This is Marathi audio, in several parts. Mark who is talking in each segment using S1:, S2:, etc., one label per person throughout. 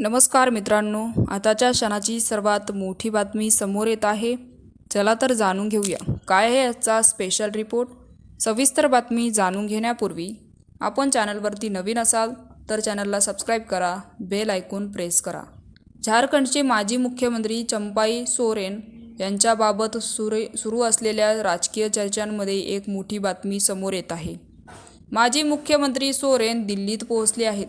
S1: नमस्कार मित्रांनो आताच्या क्षणाची सर्वात मोठी बातमी समोर येत आहे. चला तर जाणून घेऊया. काय आहे याचा स्पेशल रिपोर्ट सविस्तर बातमी जाणून घेण्यापूर्वी आपण चॅनलवरती नवीन असाल तर चॅनलला सबस्क्राईब करा बेल ऐकून प्रेस करा. झारखंडचे माजी मुख्यमंत्री चंपाई सोरेन यांच्याबाबत सुरे सुरू असलेल्या राजकीय चर्चांमध्ये एक मोठी बातमी समोर येत आहे. माजी मुख्यमंत्री सोरेन दिल्लीत पोहोचले आहेत.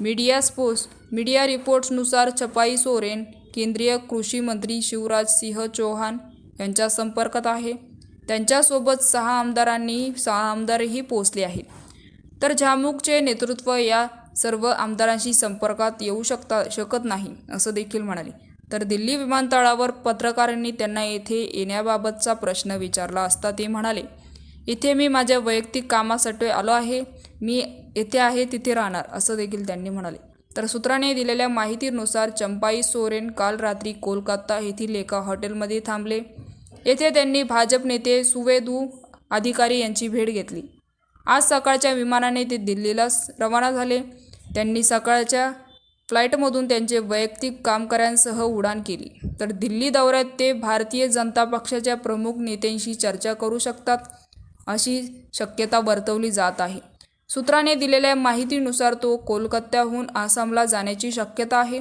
S1: मीडिया स्पोर्ट्स मीडिया रिपोर्ट्सनुसार छपाई सोरेन केंद्रीय कृषी मंत्री शिवराज सिंह चौहान यांच्या संपर्कात आहे. त्यांच्यासोबत सहा आमदारांनी सहा आमदारही पोचले आहेत. तर झामुकचे नेतृत्व या सर्व आमदारांशी संपर्कात येऊ शकता शकत नाही असं देखील म्हणाले. तर दिल्ली विमानतळावर पत्रकारांनी त्यांना येथे येण्याबाबतचा प्रश्न विचारला असता ते म्हणाले इथे मी माझ्या वैयक्तिक कामासाठी आलो आहे. मी येथे आहे तिथे राहणार असं देखील त्यांनी म्हणाले. तर सूत्राने दिलेल्या माहितीनुसार चंपाई सोरेन काल रात्री कोलकाता येथील एका हॉटेलमध्ये थांबले. येथे त्यांनी भाजप नेते सुवेदू अधिकारी यांची भेट घेतली. आज सकाळच्या विमानाने ते दिल्लीला रवाना झाले. त्यांनी सकाळच्या फ्लाईटमधून त्यांचे वैयक्तिक कामकऱ्यांसह उडान केली. तर दिल्ली दौऱ्यात ते भारतीय जनता पक्षाच्या प्रमुख नेत्यांशी चर्चा करू शकतात अशी शक्यता वर्तवली जात आहे. सूत्राने दिलेल्या माहितीनुसार तो कोलकात्याहून आसामला जाण्याची शक्यता आहे.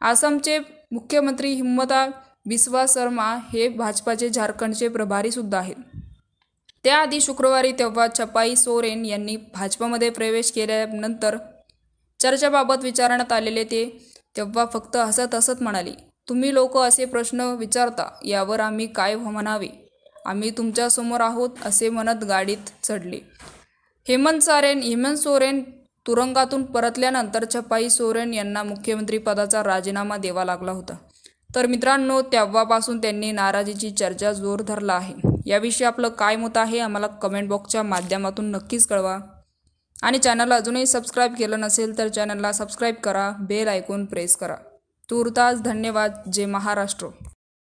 S1: आसामचे मुख्यमंत्री हिम्मता बिस्वा शर्मा हे भाजपाचे झारखंडचे प्रभारीसुद्धा आहेत. त्याआधी शुक्रवारी तेव्हा छपाई सोरेन यांनी भाजपमध्ये प्रवेश केल्यानंतर चर्चेबाबत विचारण्यात आलेले ते तेव्हा फक्त हसत हसत म्हणाले तुम्ही लोक असे प्रश्न विचारता यावर आम्ही काय म्हणावे? आम्ही तुमच्यासमोर आहोत असे म्हणत गाडीत चढले. हेमंत सारेन हेमंत सोरेन तुरुंगातून परतल्यानंतर छपाई सोरेन यांना मुख्यमंत्रीपदाचा राजीनामा द्यावा लागला होता. तर मित्रांनो तेव्हापासून त्यांनी नाराजीची चर्चा जोर धरला आहे. याविषयी आपलं काय मत आहे आम्हाला कमेंट बॉक्सच्या माध्यमातून नक्कीच कळवा. आणि चॅनलला अजूनही सबस्क्राईब केलं नसेल तर चॅनलला सबस्क्राईब करा बेल ऐकून प्रेस करा. तुर्तास धन्यवाद. जय महाराष्ट्र.